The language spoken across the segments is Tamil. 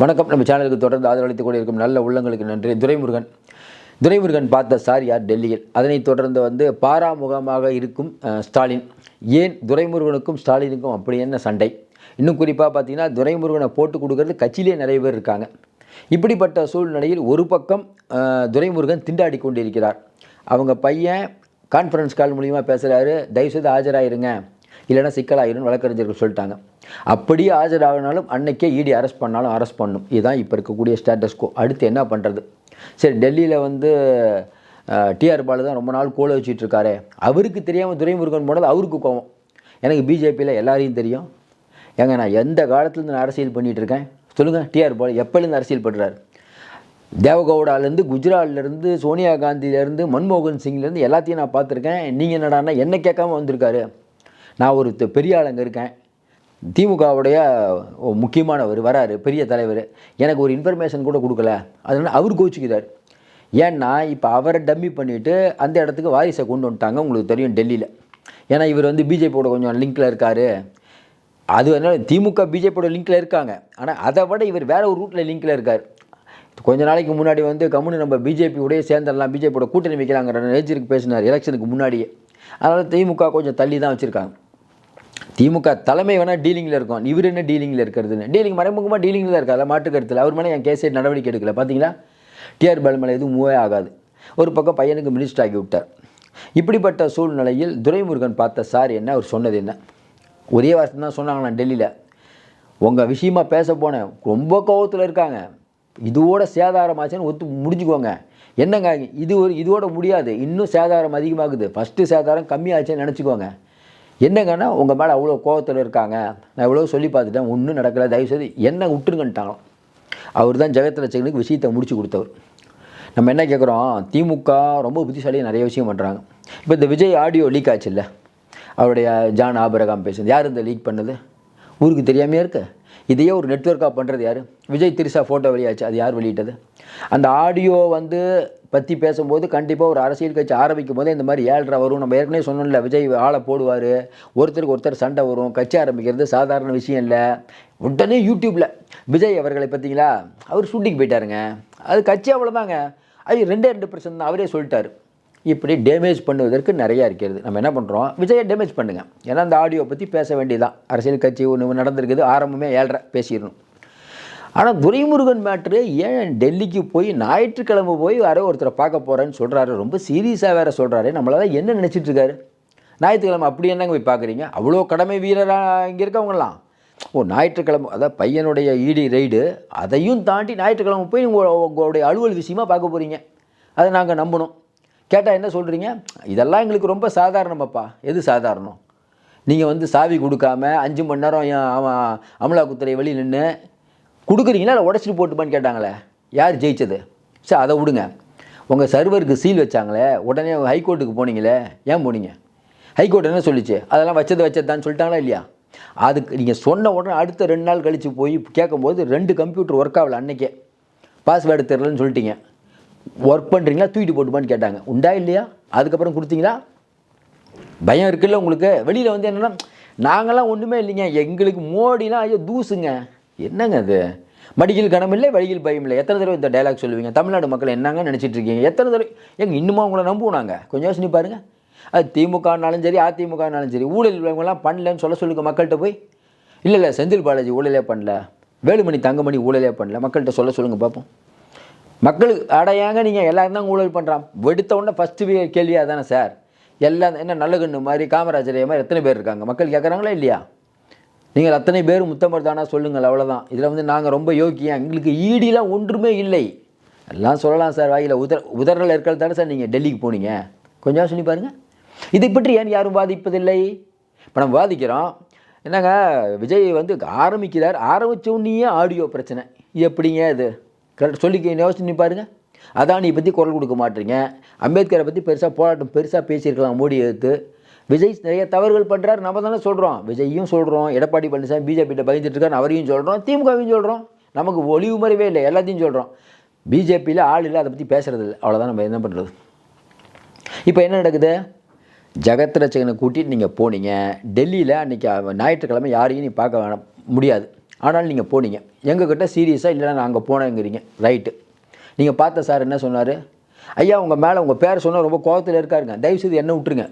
வணக்கம். நம்ம சேனலுக்கு தொடர்ந்து ஆதரவளித்துக் கொண்டிருக்கும் நல்ல உள்ளங்களுக்கு நன்றி. துரைமுருகன். துரைமுருகன் பார்த்த சார் யார்? டெல்லியில். அதனைத் தொடர்ந்து வந்து பாராமுகமாக இருக்கும் ஸ்டாலின். ஏன் துரைமுருகனுக்கும் ஸ்டாலினுக்கும் அப்படி என்ன சண்டை? இன்னும் குறிப்பாக பார்த்தீங்கன்னா துரைமுருகனை போட்டு கொடுக்கறது கட்சியிலே நிறைய பேர் இருக்காங்க. இப்படிப்பட்ட சூழ்நிலையில் ஒரு பக்கம் துரைமுருகன் திண்டாடி கொண்டிருக்கிறார். அவங்க பையன் கான்ஃபரன்ஸ் கால் மூலியமாக பேசுகிறாரு தயவுசெய்து ஆஜராயிருங்க. இல்லைன்னா சிக்கலாயிரும் வழக்கறிஞர்கள் சொல்லிட்டாங்க. அப்படியே ஆஜராகினாலும் அன்னைக்கே இடி அரெஸ்ட் பண்ணாலும் அரெஸ்ட் பண்ணும் இதுதான் இப்போ இருக்கக்கூடிய ஸ்டேட்டஸ்கோ அடுத்து என்ன பண்ணுறது சரி டெல்லியில் வந்து டிஆர் பாலு தான் ரொம்ப நாள் கோல வச்சுட்டு இருக்காரு. அவருக்கு தெரியாமல் துரைமுருகன் போனது அவருக்கு கோவம். எனக்கு பிஜேபியில் எல்லாரையும் தெரியும். ஏங்க நான் எந்த காலத்துலேருந்து நான் அரசியல் பண்ணிகிட்டு இருக்கேன்? சொல்லுங்கள் டிஆர் பாலு எப்போலேருந்து அரசியல் பண்ணுறாரு தேவகவுடாலேருந்து குஜராத்லேருந்து சோனியா காந்தியிலேருந்து மன்மோகன் சிங்லேருந்து எல்லாத்தையும் நான் பார்த்துருக்கேன். நீங்கள் என்னடான்னா என்ன கேட்காம வந்திருக்காரு. நான் ஒரு பெரிய ஆளுங்க இருக்கேன். திமுகவுடைய முக்கியமானவர் வராரு பெரிய தலைவர். எனக்கு ஒரு இன்ஃபர்மேஷன் கூட கொடுக்கல. அதனால் அவர் கோச்சிக்கிறார் ஏன்னா இப்போ அவரை டம்மி பண்ணிவிட்டு அந்த இடத்துக்கு வாரிசை கொண்டு வந்துட்டாங்க உங்களுக்கு தெரியும் டெல்லியில். ஏன்னா இவர் வந்து பிஜேபியோட கொஞ்சம் லிங்க்கில் இருக்கார். அது என்ன திமுக பிஜேபியோட லிங்க்கில் இருக்காங்க. ஆனால் அதை விட இவர் வேறு ஒரு ரூட்டில் லிங்க்கில் இருக்கார். கொஞ்ச நாளைக்கு முன்னாடி வந்து கம்முனு நம்ம பிஜேபி உடைய சேர்ந்துடலாம் பிஜேபியோட கூட்டணி வைக்கிறாங்கிற நேச்சருக்கு பேசினார் எலெக்ஷனுக்கு முன்னாடியே. அதனால் திமுக கொஞ்சம் தள்ளி தான் வச்சுருக்காங்க. திமுக தலைமை வேணால் டீலிங்கில் இருக்கும். இவர் என்ன டீலிங்கில் இருக்கிறதுன்னு. டீலிங் மறைமுகமாக டீலிங்கில் தான் இருக்காது. மாற்று கருத்தில். அவர் மேலே என் கேஸே நடவடிக்கை எடுக்கல. பார்த்தீங்களா டிஆர் பாலு எதுவும் மூவே ஆகாது. ஒரு பக்கம் பையனுக்கு மினிஸ்டர் ஆகி விட்டார். இப்படிப்பட்ட சூழ்நிலையில் துரைமுருகன் பார்த்த சார் என்ன? அவர் சொன்னது என்ன? ஒரே வார்த்தை தான் சொன்னாங்களா டெல்லியில். உங்கள் விஷயமா பேச போனேன். ரொம்ப கோபத்தில் இருக்காங்க. இதோட சேதாரமாச்சுன்னு ஒத்து முடிஞ்சுக்கோங்க. என்னங்க இது ஒரு இதோட முடியாது. இன்னும் சேதாரம் அதிகமாகுது. ஃபஸ்ட்டு சேதாரம் கம்மியாச்சுன்னு நினச்சிக்கோங்க. என்னங்கன்னா உங்கள் மேலே அவ்வளோ கோவத்தில் இருக்காங்க. நான் எவ்வளோ சொல்லி பார்த்துட்டேன். ஒன்றும் நடக்கலை. தயவுசெய்து என்ன விட்டுருங்கன்ட்டாலும் அவர் தான் ஜெகத்லட்சகனுக்கு விஷயத்தை முடிச்சு கொடுத்தவர். நம்ம என்ன கேட்குறோம் திமுக ரொம்ப புத்திசாலியாக நிறைய விஷயம் பண்ணுறாங்க இப்போ இந்த விஜய் ஆடியோ லீக் ஆச்சுல்ல? அவருடைய ஜான் ஆபரகாம் பேசுனது. யார் இந்த லீக் பண்ணது? ஊருக்கு தெரியாமையே இருக்கு? இதையே ஒரு நெட்ஒர்க்காக பண்ணுறது யார்? விஜய் திரிசா ஃபோட்டோ வெளியாச்சு. அது யார் வெளியிட்டது? அந்த ஆடியோ வந்து பற்றி பேசும்போது கண்டிப்பாக ஒரு அரசியல் கட்சி ஆரம்பிக்கும் போதே இந்த மாதிரி ஏழ்ரை வரும். நம்ம ஏற்கனவே சொன்னோம்ல விஜய் ஆளை போடுவார். ஒருத்தருக்கு ஒருத்தர் சண்டை வரும். கட்சி ஆரம்பிக்கிறது சாதாரண விஷயம் இல்லை. உடனே யூடியூப்பில் விஜய் அவர்களை பார்த்தீங்களா? அவர் ஷூட்டிங் போயிட்டாருங்க. அது கட்சி அவ்வளோதாங்க அது ரெண்டே ரெண்டு பர்சன்ட் தான். அவரே சொல்லிட்டார். இப்படி டேமேஜ் பண்ணுவதற்கு நிறையா இருக்கிறது. நம்ம என்ன பண்ணுறோம் விஜயை டேமேஜ் பண்ணுங்கள் ஏன்னா அந்த ஆடியோ பற்றி பேச வேண்டியதான் அரசியல் கட்சி ஒன்று நடந்திருக்குது. ஆரம்பமே ஏழ்ரை பேசிடணும். ஆனால் துரைமுருகன் மேட்ரு ஏன் டெல்லிக்கு போய் ஞாயிற்றுக்கிழமை போய் யாரோ ஒருத்தரை பார்க்க போகிறேன்னு சொல்கிறாரு ரொம்ப சீரியஸாக வேறு சொல்கிறாரு நம்மளால் என்ன நினச்சிட்டு இருக்காரு? ஞாயிற்றுக்கிழமை அப்படி என்னங்க போய் பார்க்குறீங்க? அவ்வளோ கடமை வீரராக இங்கே இருக்கவங்களாம் ஓ ஞாயிற்றுக்கிழமை அதான் பையனுடைய ஈடி ரைடு அதையும் தாண்டி ஞாயிற்றுக்கிழமை போய் உங்கள் உங்களுடைய அலுவல் விஷயமாக பார்க்க போகிறீங்க அதை நாங்கள் நம்பணும். கேட்டால் என்ன சொல்கிறீங்க இதெல்லாம் எங்களுக்கு ரொம்ப சாதாரணமாப்பா. எது சாதாரணம்? நீங்கள் வந்து சாவி கொடுக்காம அஞ்சு மணி நேரம் அவன் அமலாக்குத்துறை வழி நின்று கொடுக்குறீங்களா இல்லை உடச்சிட்டு போட்டுப்பான்னு கேட்டாங்களே? யார் ஜெயிச்சது? சரி அதை விடுங்க. உங்கள் சர்வருக்கு சீல் வச்சாங்களே உடனே ஹைகோர்ட்டுக்கு போனீங்களே ஏன் போனீங்க? ஹைகோர்ட் என்ன சொல்லிச்சு? அதெல்லாம் வச்சது வச்சதுதான் சொல்லிட்டாங்களா இல்லையா? அதுக்கு நீங்கள் சொன்ன உடனே அடுத்த ரெண்டு நாள் கழித்து போய் கேட்கும்போது ரெண்டு கம்ப்யூட்டர் ஒர்க் ஆகல அன்றைக்கே பாஸ்வேர்டு தெரிலன்னு சொல்லிட்டீங்க. ஒர்க் பண்ணுறீங்களா தூக்கிட்டு போட்டுமான்னு கேட்டாங்க. உண்டா இல்லையா? அதுக்கப்புறம் கொடுத்தீங்களா? பயம் இருக்குல்ல உங்களுக்கு? வெளியில் வந்து என்னென்னா நாங்களாம் ஒன்றுமே இல்லைங்க. எங்களுக்கு மோடிலாம் ஐயோ தூசுங்க. என்னங்க அது? மடியில் கனமில்லை வழியில் பயம் இல்லை. எத்தனை தடவை இந்த டைலாக் சொல்லுவீங்க? தமிழ்நாடு மக்கள் என்னங்க நினச்சிட்டு இருக்கீங்க? எத்தனை தடவை? எங்க இன்னுமா உங்களை நம்புவோம் நாங்கள் கொஞ்சம் யோசனை பாருங்க. அது திமுகனாலும் சரி அதிமுகனாலும் சரி ஊழல் இவங்கெல்லாம் பண்ணலன்னு சொல்ல சொல்லுங்க மக்கள்கிட்ட போய். இல்லை இல்லை செந்தில் பாலாஜி ஊழலே பண்ணல. வேலுமணி தங்கமணி ஊழலே பண்ணல. மக்கள்கிட்ட சொல்ல சொல்லுங்கள் பார்ப்போம். மக்களுக்கு அடையாங்க நீங்கள் எல்லாரும் தான் ஊழல் பண்ணுறான் வெடுத்த உடனே ஃபஸ்ட்டு கேள்வியாக தானே சார் எல்லாம் என்ன நல்ல கண்ணு மாதிரி காமராஜர் மாதிரி எத்தனை பேர் இருக்காங்க? மக்கள் கேட்குறாங்களா இல்லையா? நீங்கள் அத்தனை பேர் முத்தமர் தானா சொல்லுங்கள் அவ்வளோதான் இதில் வந்து நாங்கள் ரொம்ப யோக்கியம் எங்களுக்கு ஈடிலாம் ஒன்றுமே இல்லை. எல்லாம் சொல்லலாம் சார் வாயில. உதர் உதறல் இருக்கிறது தானே சார் நீங்கள் டெல்லிக்கு போனீங்க. கொஞ்சம் சொல்லி பாருங்கள் இதை பற்றி ஏன் யாரும் பாதிப்பதில்லை இப்போ நம்ம வாதிக்கிறோம். என்னங்க விஜய் வந்து ஆரம்பிக்கிறார். ஆரம்பிச்ச ஆடியோ பிரச்சனை. எப்படிங்க இது? கரெக்ட் சொல்லி யோசிச்சு பாருங்க. நீ பற்றி குரல் கொடுக்க மாட்டீங்க. அம்பேத்கரை பற்றி பெருசாக போராட்டம் பெருசாக பேசியிருக்கலாம் மோடி எடுத்து விஜய் நிறைய தவறுகள் பண்ணுறாரு நம்ம தானே சொல்கிறோம் விஜய்யும் சொல்கிறோம் எடப்பாடி பழனிசாமி பிஜேபிகிட்ட பயந்துட்டுருக்காரு. அவரையும் சொல்கிறோம் திமுகவையும் சொல்கிறோம் நமக்கு ஒளிவு மறைவே இல்லை. எல்லாத்தையும் சொல்கிறோம் பிஜேபியில் ஆள் இல்லை. அதை பற்றி பேசுறது இல்லை. அவ்வளோதான் நம்ம என்ன பண்ணுறது இப்போ என்ன நடக்குது? ஜெகத் ரச்சகனை கூட்டிட்டு நீங்கள் போனீங்க. டெல்லியில் அன்றைக்கி ஞாயிற்றுக்கிழமை யாரையும் நீ பார்க்க வேணாம். முடியாது. ஆனாலும் நீங்கள் போனீங்க. எங்ககிட்ட சீரியஸாக இல்லைன்னா நான் அங்கே போனேங்கிறீங்க. ரைட்டு நீங்கள் பார்த்த சார் என்ன சொன்னார்? ஐயா உங்கள் மேலே உங்கள் பேரை சொன்னால் ரொம்ப கோபத்தில் இருக்காருங்க. தயவுசெய்து என்ன விட்டுருங்க.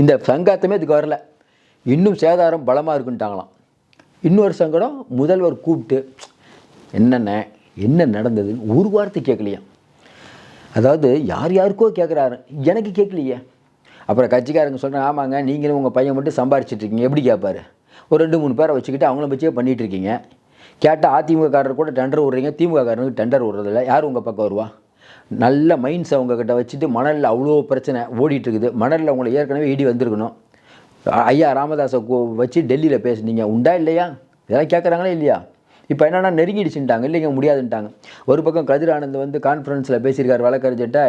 இந்த சங்கத்தமே இதுக்கு வரல. இன்னும் சேதாரம் பலமாக இருக்குன்ட்டாங்களாம். இன்னொரு சங்கடம் முதல்வர் கூப்பிட்டு என்னென்ன என்ன நடந்ததுன்னு ஒரு வார்த்தை கேட்கலையாம் அதாவது யார் யாருக்கோ கேட்குறாரு எனக்கு கேட்கலையே. அப்புறம் கட்சிக்காரங்க சொல்கிறாங்க ஆமாங்க நீங்களும் உங்கள் பையன் மட்டும் சம்பாரிச்சிட்ருக்கீங்க எப்படி கேட்பாரு ஒரு ரெண்டு மூணு பேரை வச்சுக்கிட்டு அவங்கள வச்சே பண்ணிகிட்டு இருக்கீங்க. கேட்டால் அதிமுககாரர் கூட டெண்டர் விட்றீங்க. திமுககாரனுக்கு டெண்டர் விட்றதில்ல. யார் உங்கள் பக்கம் வருவா? நல்ல மைண்ட்ஸை அவங்கக்கிட்ட வச்சுட்டு மணலில் அவ்வளோ பிரச்சனை ஓடிட்டுருக்குது. மணலில் உங்களை ஏற்கனவே இடி வந்திருக்கணும். ஐயா ராமதாஸை வச்சு டெல்லியில் பேசுனீங்க. உண்டா இல்லையா? இதெல்லாம் கேட்குறாங்களா இல்லையா? இப்போ என்னன்னா நெருங்கிடுச்சுட்டாங்க இல்லைங்க முடியாதுன்ட்டாங்க. ஒரு பக்கம் கதிர் ஆனந்த் வந்து கான்ஃபரன்ஸில் பேசியிருக்கார் வழக்கறிஞர்கிட்ட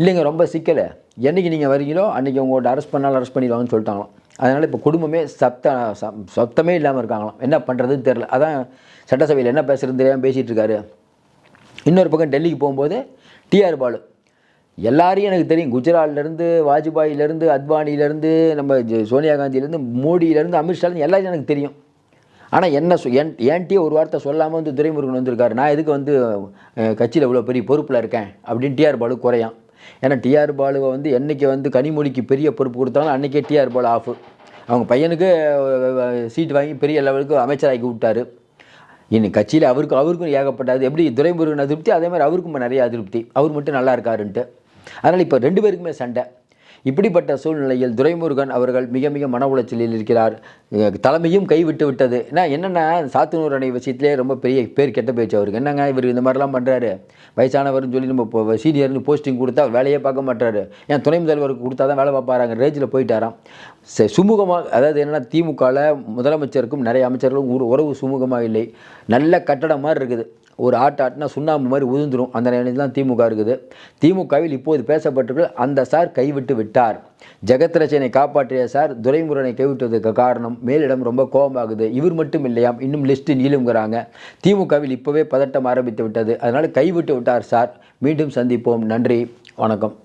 இல்லைங்க ரொம்ப சிக்கலை. என்னைக்கு நீங்கள் வரீங்களோ அன்றைக்கி உங்களோட அரெஸ்ட் பண்ணாலும் அரெஸ்ட் பண்ணிடுவாங்கன்னு சொல்லிட்டாங்களாம். அதனால் இப்போ குடும்பமே சப்த சப்தமே இல்லாமல் இருக்காங்களாம். என்ன பண்ணுறதுன்னு தெரில அதான் சட்டசபையில் என்ன பேசுகிறது தெரியாமல் பேசிகிட்டு இருக்காரு. இன்னொரு பக்கம் டெல்லிக்கு போகும்போது டிஆர் பாலு. எல்லாரையும் எனக்கு தெரியும். குஜராத்லேருந்து வாஜ்பாயிலேருந்து அத்வானிலேருந்து நம்ம சோனியா காந்தியிலேருந்து மோடியிலேருந்து அமித்ஷாலேருந்து எல்லாரும் எனக்கு தெரியும். ஆனால் என்ன சொ என் என்கிட்டயே ஒரு வார்த்தை சொல்லாமல் வந்து துரைமுருகன் வந்திருக்காரு. நான் எதுக்கு வந்து கட்சியில் இவ்வளோ பெரிய பொறுப்பில் இருக்கேன்? அப்படின்னு டிஆர் பாலு குறையான். ஏன்னா டிஆர் பாலுவை வந்து என்னைக்கு வந்து கனிமொழிக்கு பெரிய பொறுப்பு கொடுத்தாலும் அன்றைக்கே டிஆர் பாலு ஆஃப். அவங்க பையனுக்கு சீட் வாங்கி பெரிய லெவலுக்கு அமைச்சராகி விட்டார். இன்னைக்கு கட்சியில் அவருக்கு அவருக்கும் ஏகப்பட்டது எப்படி துரைமுருகன் அதிருப்தி அதே மாதிரி அவருக்கும் நிறைய அதிருப்தி. அவர் மட்டும் நல்லா இருக்காருன்ட்டு. அதனால் இப்போ ரெண்டு பேருக்குமே சண்டை. இப்படிப்பட்ட சூழ்நிலையில் துரைமுருகன் அவர்கள் மிக மிக மன உளைச்சலில் இருக்கிறார். தலைமையும் கைவிட்டு விட்டது. ஏன்னா என்னென்னா சாத்தனூர் அணை விஷயத்திலே ரொம்ப பெரிய பேர் கெட்ட போயிடுச்சு அவருக்கு. என்னங்க இவர் இந்த மாதிரிலாம் பண்ணுறாரு வயசானவர்னு சொல்லி நம்ம இப்போ சீனியர்னு போஸ்டிங் கொடுத்தா வேலையே பார்க்க மாட்டாரு ஏன் துணை முதல்வருக்கு கொடுத்தா தான் வேலை பார்ப்பாராங்க? ரேஞ்சில் போயிட்டாராம். ச- சுமூகமாக அதாவது என்னென்னா திமுகவில் முதலமைச்சருக்கும் நிறைய அமைச்சர்களும் உறவு சுமூகமாக இல்லை. நல்ல கட்டடம் மாதிரி இருக்குது. ஒரு ஆட்டு ஆட்டினா சுண்ணாம்பு மாதிரி உதிர்ந்துடும் அந்த நிலையில் தான் திமுக இருக்குது. திமுகவில் இப்போது பேசப்பட்டிருக்கு அந்த சார் கைவிட்டு விட்டார். ஜெகத்ரட்சனை காப்பாற்றிய சார் துரைமுருகனை கைவிட்டதுக்கு காரணம் மேலிடம் ரொம்ப கோபமாகுது. இவர் மட்டும் இல்லையாம் இன்னும் லிஸ்ட்டு நீளுங்கிறாங்க. திமுகவில் இப்போவே பதட்டம் ஆரம்பித்து விட்டது. அதனால் கைவிட்டு விட்டார் சார். மீண்டும் சந்திப்போம். நன்றி. வணக்கம்.